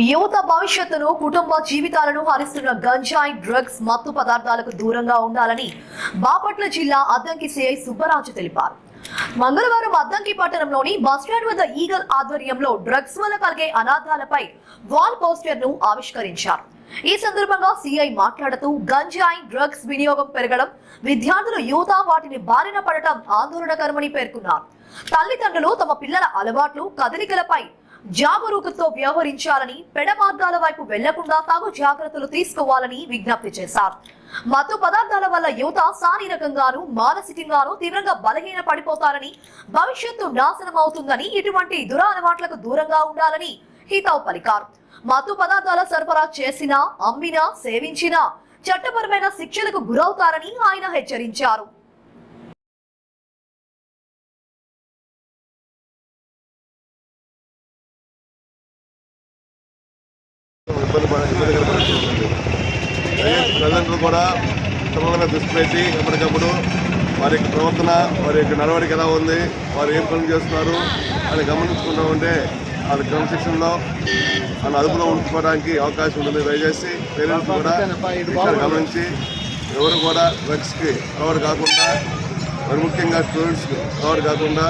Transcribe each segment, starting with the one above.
యువత భవిష్యత్తును కుటుంబ జీవితాలను హరిస్తున్న గంజాయి డ్రగ్స్ మత్తు పదార్థాలకు దూరంగా ఉండాలని బాపట్ల జిల్లా అద్దంకి సిఐ సుబ్బరాజు తెలిపారు. మంగళవారం అద్దంకి పట్టణంలోని బస్టాండ్ వద్ద ఈగల్ ఆధ్వర్యంలో డ్రగ్స్ వల్ల కలిగే అనాథాలపై వాల్ పోస్టర్ను ఆవిష్కరించారు. ఈ సందర్భంగా సిఐ మాట్లాడుతూ గంజాయి డ్రగ్స్ వినియోగం పెరగడం విద్యార్థులు యువత వాటిని బారిన పడటం ఆందోళనకరమని పేర్కొన్నారు. తల్లిదండ్రులు తమ పిల్లల అలవాట్లు కదలికలపై జాగరూకతతో వ్యవహరించాలని పెడ మార్గాల వైపు వెళ్ళకుండా తాగు జాగ్రత్తలు తీసుకోవాలని విజ్ఞప్తి చేశారు. మత్తు పదార్థాల వల్ల యువత శారీరకంగాను మానసికంగాను తీవ్రంగా బలహీన పడిపోతారని భవిష్యత్తు నాశనం అవుతుందని ఇటువంటి దురలవాట్లకు దూరంగా ఉండాలని హితవు పలికారు. మత్తు పదార్థాల సరఫరా చేసినా అమ్మినా సేవించినా చట్టపరమైన శిక్షలకు గురవుతారని ఆయన హెచ్చరించారు. ఇబ్బంది పడ ఇబ్బందికర పరిస్థితి తల్లిదండ్రులు కూడా పిల్లల దృష్టి పెట్టి ఎప్పటికప్పుడు వారి యొక్క ప్రవర్తన వారి యొక్క నడవడిక ఎలా ఉంది వారు ఏం పనులు చేస్తున్నారు అని గమనించుకుంటూ ఉంటే వాళ్ళ క్రమశిక్షణలో వాళ్ళ అదుపులో ఉంచుకోవడానికి అవకాశం ఉంటుంది. దయచేసి పేరెంట్స్ కూడా ఇక్కడ గమనించి ఎవరు కూడా డ్రగ్స్కి అలవాటు కాకుండా మరి ముఖ్యంగా స్టూడెంట్స్కి అలవాటు కాకుండా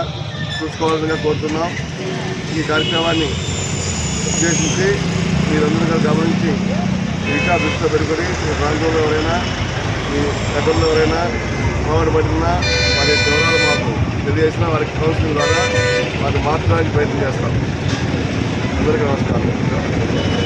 చూసుకోవాలని కోరుతున్నాం. ఈ కార్యక్రమాన్ని ఉద్దేశించి మీరందరూ గమనించి ఇంకా దృష్టిలో పెట్టుకొని మీ ప్రాంతంలో ఎవరైనా మీ గతంలో ఎవరైనా అలవాటు పడినా వారి వివరాలు మాకు తెలియజేసినా వారికి కౌన్సిలింగ్ ద్వారా వారిని మార్చడానికి ప్రయత్నం చేస్తాం. అందరికీ నమస్కారం.